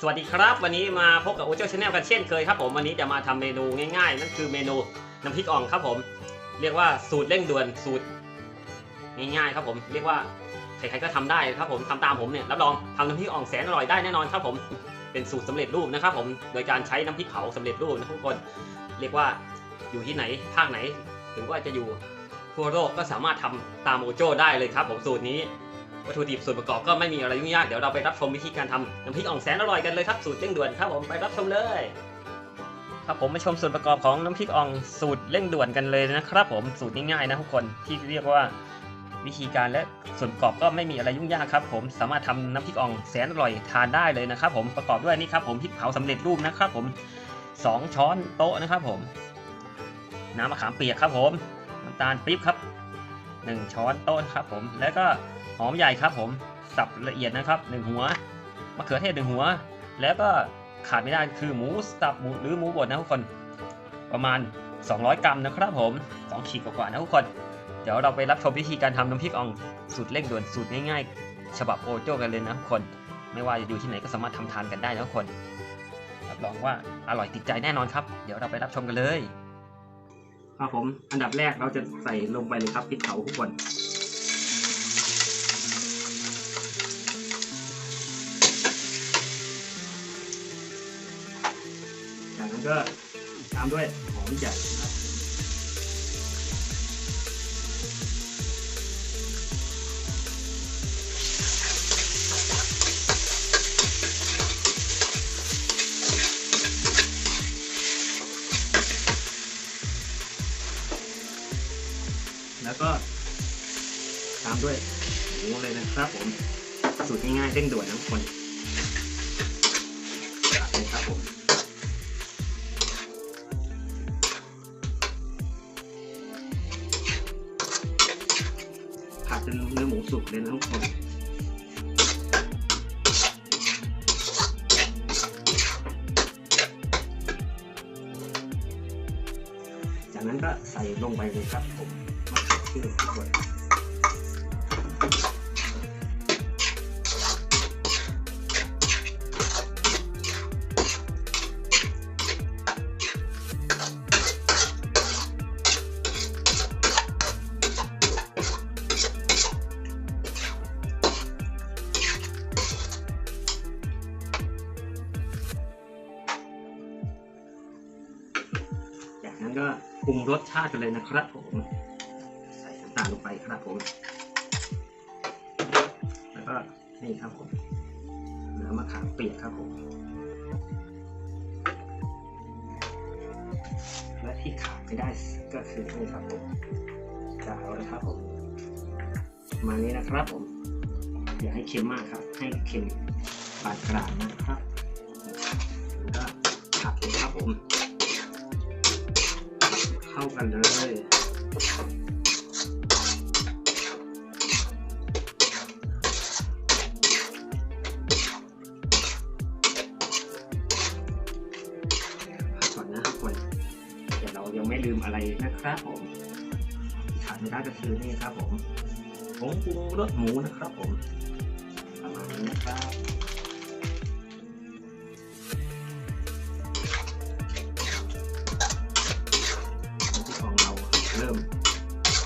สวัสดีครับวันนี้มาพบกับโอเจ้าชาแนลกันเช่นเคยครับผมวันนี้จะมาทำเมนูง่ายๆ นั่นคือเมนูน้ำพริกอ่องครับผม เรียกว่าสูตรเร่งด่วนสูตร ง่ายๆครับผมเรียกว่าใครๆก็ทำได้ครับผมทำตามผมเนี่ยรับรองทำน้ำพริกอ่องแสนอร่อยได้แน่นอนครับผมเป็นสูตรสำเร็จรูปนะครับผมโดยการใช้น้ำพริกเผาสำเร็จรูปนะทุกคน เรียกว่าอยู่ที่ไหนภาคไหน ถึงว่าจะอยู่ทั่วโลกก็สามารถทำตามโอโจ้ได้เลยครับ ผมสูตรนี้ วัตถุดิบส่วนประกอบก็ไม่มีอะไรยุ่งยาก เดี๋ยวเราไปรับชมวิธีการทำน้ำพริกอ่องแสนอร่อยกันเลยครับ สูตรเร่งด่วนครับผมไปรับชมเลย ครับผมมาชมส่วนประกอบของน้ำพริกอ่องสูตรเร่งด่วนกันเลยนะครับ ผมสูตรง่ายๆนะทุกคนที่เรียกว่าวิธีการและส่วนประกอบก็ไม่มีอะไรยุ่งยากครับ ผมสามารถทำน้ำพริกอ่องแสนอร่อยทานได้เลยนะครับ ผมประกอบด้วยนี่ครับผมพริกเผาสำเร็จรูปนะครับ ผมสองช้อนโต๊ะนะครับ ผม น้ำมะขามเปียกครับ ผมน้ำตาลปี๊บครับหนึ่งช้อนโต๊ะครับ ผมแล้วก็ หอมใหญ่ครับผมสับละเอียดนะครับหนึ่งหัวมะเขือเทศหนึ่งหัว แล้วก็ขาดไม่ได้คือหมูสับหมูหรือหมูบดนะทุกคน ประมาณ 200 กรัมนะครับผม 2 ขีดกว่าๆนะทุกคน เดี๋ยวเราไปรับชมวิธีการทำน้ำพริกอ่องสูตรเร่งด่วนสูตรง่ายๆ ฉบับโอโจ้กันเลยนะทุกคน ไม่ว่าจะอยู่ที่ไหนก็สามารถทำทานกันได้นะทุกคนรับรองว่าอร่อยติดใจแน่นอนครับ เดี๋ยวเราไปรับชมกันเลย ครับผม อันดับแรกเราจะใส่ลงไปเลยครับพริกเผาทุกคน ก็ตามด้วยหอมใหญ่นะครับแล้วก็ตามด้วยหมูเลยนะครับผมสูตรง่ายๆเร่งด่วนนะทุกคนจัดเลยครับผม มูสุกเลยนะทุกคนจากนั้นก็ใส่ลงไปเลยครับผมมะเขือเทศทุกค ก็ปรุงรสชาติกันเลยนะครับผมใส่น้ำตาลลงไปครับผม แล้วก็นี่ครับผมเนื้อมะขามเปียกครับผม และที่ขาดไม่ได้ก็คือนี่ครับผมกาวนะครับผมมานี้นะครับผมอย่าให้เค็มมากครับ ให้เค็มปานกลางนะครับ แล้วก็ผัดเลยครับผม เข้ากันเลยก่อนนะทุกคนแต่เรายังไม่ลืมอะไรนะครับผมขาดไม่ได้ก็คือนี่ครับผมผงปรุงรสหมูนะครับผมประมาณนี้นะครับ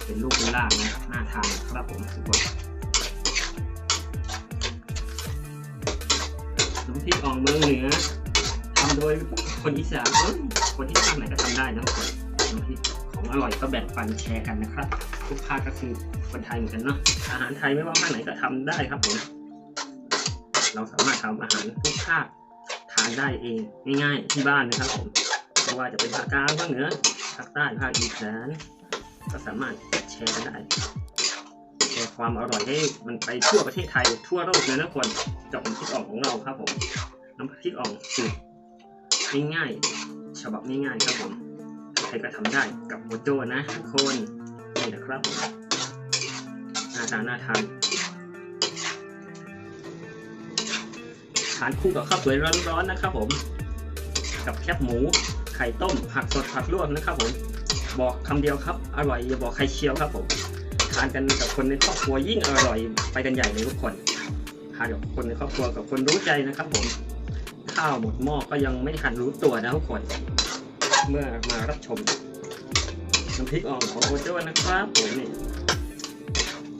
เป็นลูกเป็นล่างนะน่าทานครับผมทุกคนน้ำพริกอ่องเมืองเหนือทำโดยคนอีสานเอ้ยคนที่ภาคไหนก็ทำได้นะทุกคนน้ำพริกของอร่อยก็แบ่งปันแชร์กันนะครับทุกภาคก็คือคนไทยเหมือนกันเนาะอาหารไทยไม่ว่าภาคไหนก็ทำได้ครับผมเราสามารถทำอาหารทุกภาคทานได้เองง่ายๆที่บ้านนะครับผมไม่ว่าจะเป็นภาคกลางภาคเหนือภาคใต้ภาคอีสาน ก็สามารถแชร์ได้แชร์ความอร่อยให้มันไปทั่วประเทศไทยทั่วโลกเลยนะคนกับน้ำพริกอ่องของเราครับผมน้ำพริกอ่องสูตรง่ายๆฉบับง่ายๆครับผมใครก็ทำได้กับโมโจนะทุกคนนี่นะครับผมหน้าตาน่าทานทานคู่กับข้าวสวยร้อนๆนะครับผม กับแคบหมูไข่ต้มผักสดผักลวกนะครับผม บอกคำเดียวครับ อร่อยอย่าบอกใครเชียวครับผมทานกันกับคนในครอบครัวยิ่งอร่อยไปกันใหญ่เลยทุกคนทานกับคนในครอบครัวกับคนรู้ใจนะครับผมข้าวหมดหม้อก็ยังไม่ทันรู้ตัวนะทุกคน เมื่อมารับชมน้ำพริกอ่องของโอโจ้นะครับผมนี่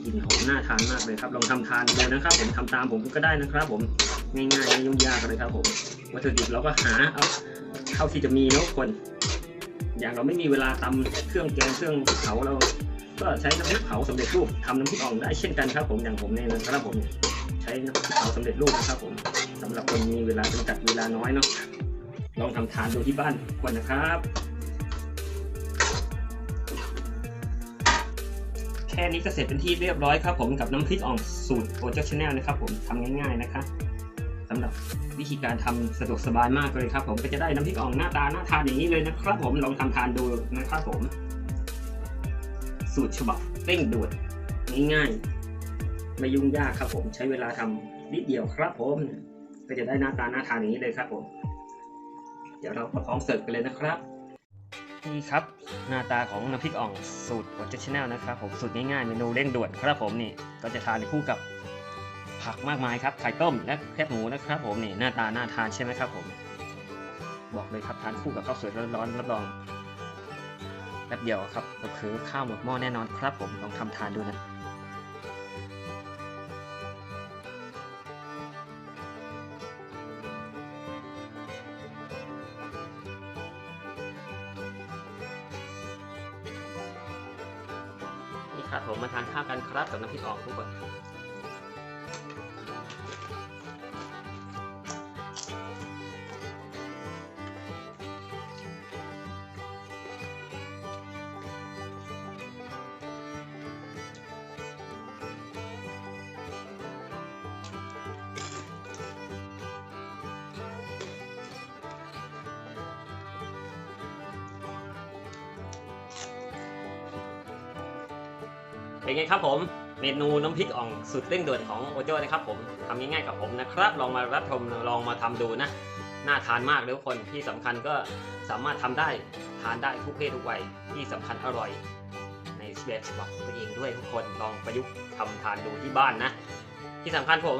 กลิ่นหอมน่าทานมากเลยครับ ลองทำทานดูนะครับ ผมทำตามผมก็ได้นะครับ ผมง่ายๆไม่ยุ่งยากเลยครับผมวัตถุดิบเราก็หาเอาเท่าที่จะมีนะทุกคน อย่างเราไม่มีเวลาตำเครื่องแกงเครื่องเผาเรา ก็ใช้น้ำพริกเผาสำเร็จรูปทำน้ำพริกอ่องได้เช่นกันครับผมอย่างผมเนี่ยนะครับผมใช้น้ำพริกเผาสำเร็จรูปนะครับผมสำหรับคนมีเวลาจำกัดเวลาน้อยเนาะลองทำทานดูที่บ้านควรนะครับแค่นี้ก็เสร็จเป็นที่เรียบร้อยครับผมกับน้ำพริกอ่องสูตรโอเจ้าชาแนลนะครับผมทำง่ายๆนะคะสำหรับ วิธีการทำสะดวกสบายมากเลยครับ ผมก็จะได้น้ำพริกอ่องหน้าตาน่าทานอย่างนี้เลยนะครับ ผมลองทำทานดูนะครับผม สูตรฉบับเร่งด่วนง่ายๆไม่ยุ่งยากครับผมใช้เวลาทำนิดเดียวครับผม ก็จะได้หน้าตาน่าทานอย่างนี้เลยครับผม เดี๋ยวเราก็พร้อมเสิร์ฟกันเลยนะครับนี่ครับหน้าตาของน้ำพริกอ่องสูตรวัตเจชแนลนะครับผมสูตรง่ายๆเมนูเร่งด่วนครับผมนี่ก็จะทานคู่กับ ผักมากมายครับไข่ต้มและแคบหมูนะครับผมนี่หน้าตาน่าทานใช่ไหมครับผม บอกเลยครับทานคู่กับข้าวสวยร้อนๆรับรองแป๊บเดียวครับก็คือข้าวหมดหม้อแน่นอนครับผมลองทำทานดูนะนี่ครับผมมาทานข้าวกันครับกับน้ำพริกอ่องทุกคน เป็นไงครับผมเมนูน้ำพริกอ่องสุดเร่งด่วนของโอโจ้นะครับผมทำง่ายๆกับผมนะครับ ลองมารับชมลองมาทำดูนะ น่าทานมากเลยทุกคนที่สำคัญก็สามารถทำได้ทานได้ทุกเพศทุกวัยที่สำคัญอร่อย ในแบบฉบับของตัวเองด้วยทุกคนลองประยุกต์ทำทานดูที่บ้านนะ ที่สำคัญผม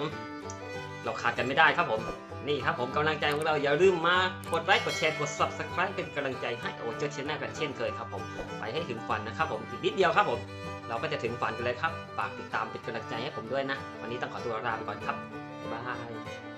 เราขาดกันไม่ได้ครับผมนี่ครับผมกำลังใจของเราอย่าลืมมากดไลค์กดแชร์กด subscribe เป็นกำลังใจให้โอเจ้าชแนลกันเช่นเคยครับผม ไปให้ถึงฝันนะครับผมอีกนิดเดียวครับผม เราก็จะถึงฝันกันเลยครับ ฝากติดตามเป็นกำลังใจให้ผมด้วยนะ วันนี้ต้องขอตัวลาไปก่อนครับบ๊ายบาย